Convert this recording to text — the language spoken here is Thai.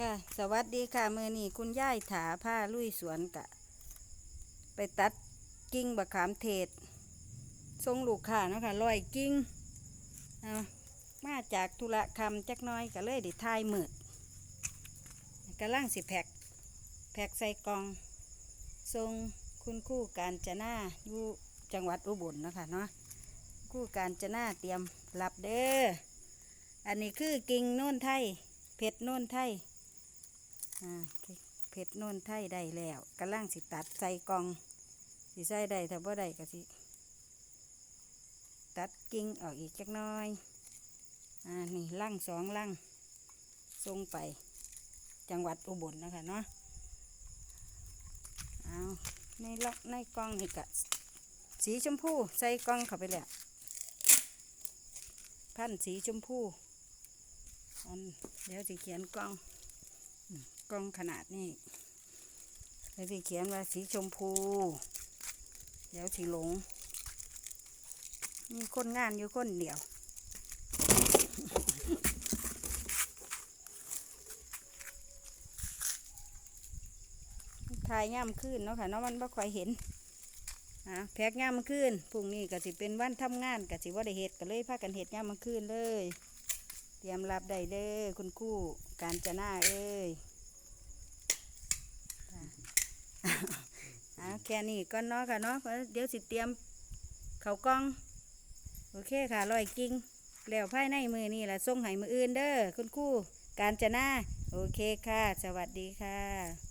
ค่ะ สวัสดีค่ะมือนี้คุณย่ายถาผ้าลุยสวนกะ ไปตัดกิ่งบะขามเทศ ทรงลูกค้านะค่ะลอยกิ่งเอามาจากธุระคำจักน้อยก็เลยได้ทายมืดกำลังสิแพกแพกใส่กองทรงคุณคู่การจนาอยู่จังหวัดอุบลนะคะเนาะคู่การจนาเตรียมรับเด้ออันนี้คือกิ่งโน่นไทยเพชรโน่นไทย เพชรโน่นไทยได้แล้วกำลังสิตัดใส่กองสิใส่ได้ถ้าบ่ได้ก็สิตัดกิ่งออกอีกจักน้อยอ่านี่ล่างสองล่างส่งไปจังหวัดอุบลนะคะเนาะเอาในล็อกในกล่องนี่กะสีชมพูใส่กล่องเข้าไปแล้วพันสีชมพูอันเดี๋ยวสิเขียนกล่อง กล้องขนาดนี้แล้วที่เขียนว่าสีชมพู เดี๋ยวสีหลง มีคนงานอยู่คนเดียวถ่ายย่ำขึ้นเนาะค่ะเนาะมันบ่ค่อยเห็นอะแพกย่ำขึ้นพรุ่งนี้ก็สิเป็นวันทำงานก็สิว่าได้เห็ดก็เลยพากันเห็ดย่ำขึ้นเลย เตรียมรับได้เด้อคุณคู่การจะหน้าเอ้ยอ่าแค่นี้ก็เนาะค่ะเนาะเดี๋ยวสิเตรียมเขากล้อง โอเคค่ะลอยกิ้งแล้วภายในมือนี่แหละส่งให้มืออื่นเด้อคุณคู่การจะหน้าโอเคค่ะ สวัสดีค่ะ